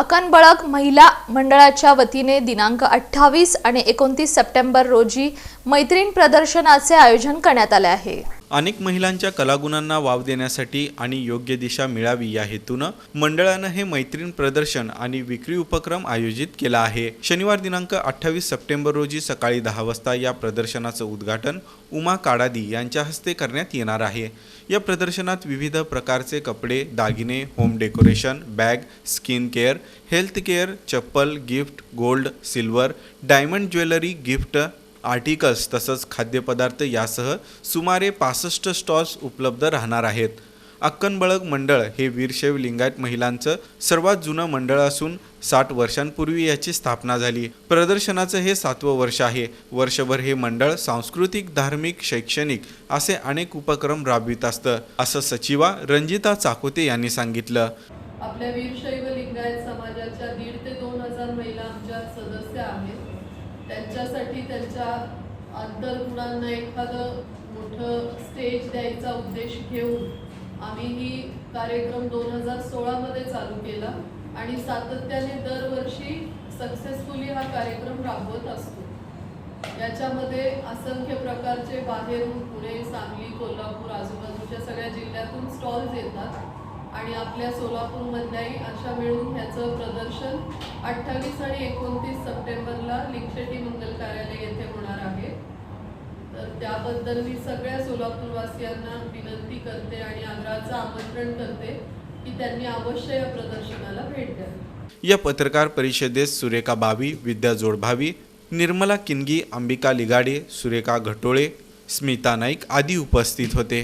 अकनबळक महिला मंडळाच्या वतीने दिनांक अठ्ठावीस आणि एकोणतीस सप्टेंबर रोजी मैत्रीण प्रदर्शनाचे आयोजन करण्यात आले आहे. अनेक महिलांच्या कलागुणांना वाव देण्यासाठी आणि योग्य दिशा मिळावी या हेतूनं मंडळानं हे मैत्रीण प्रदर्शन आणि विक्री उपक्रम आयोजित केला आहे. शनिवार दिनांक अठ्ठावीस सप्टेंबर रोजी सकाळी दहा वाजता या प्रदर्शनाचं उद्घाटन उमा काडादी यांच्या हस्ते करण्यात येणार आहे. या प्रदर्शनात विविध प्रकारचे कपडे दागिने home decoration bag skin care health care चप्पल gift gold silver diamond jewellery gift articles तसंच खाद्यपदार्थ यासह सुमारे पासष्ट स्टॉल्स उपलब्ध राहणार आहेत. अक्कनबळग मंडळ हे वीरशैव लिंगायत महिलांचं सर्वात जुनं मंडळ असून साठ वर्षांपूर्वी याची स्थापना झाली. प्रदर्शनाचं हे सातवं वर्ष आहे. वर्षभर हे मंडळ सांस्कृतिक धार्मिक शैक्षणिक असे अनेक उपक्रम राबवित असतं असं सचिवा रंजिता चाकोते यांनी सांगितलं. आपल्या वीरशैव लिंगायत समाजाच्या दीड ते दोन हजार महिला आमच्या सदस्य आहेत. त्यांच्यासाठी त्यांच्या अंतर्गुणांना एखादं मोठं स्टेज द्यायचा उद्देश घेऊन आम्ही ही कार्यक्रम दोन हजार सोळामध्ये चालू केला आणि सातत्याने दरवर्षी सक्सेसफुली हा कार्यक्रम राबवत असतो. याच्यामध्ये असंख्य प्रकारचे बाहेरून पुणे सांगली कोल्हापूर आजूबाजूच्या सगळ्या जिल्ह्यातून स्टॉल्स येतात आणि आपल्या सोलापूरमधल्याही अशा मिळून ह्याचं प्रदर्शन अठ्ठावीस आणि एकोणतीस सप्टेंबरला लिंगशेट्टी त्याबद्दल मी सगळ्या सोलापूरवासियांना विनंती करते आणि आग्रहाचं आमंत्रण करते की त्यांनी अवश्य या प्रदर्शनाला भेट द्यावी. या पत्रकार परिषदेत सुरेखा बावी विद्या जोडभावी निर्मला किनगी अंबिका लिगाडे सुरेखा घटोळे स्मिता नाईक आदी उपस्थित होते.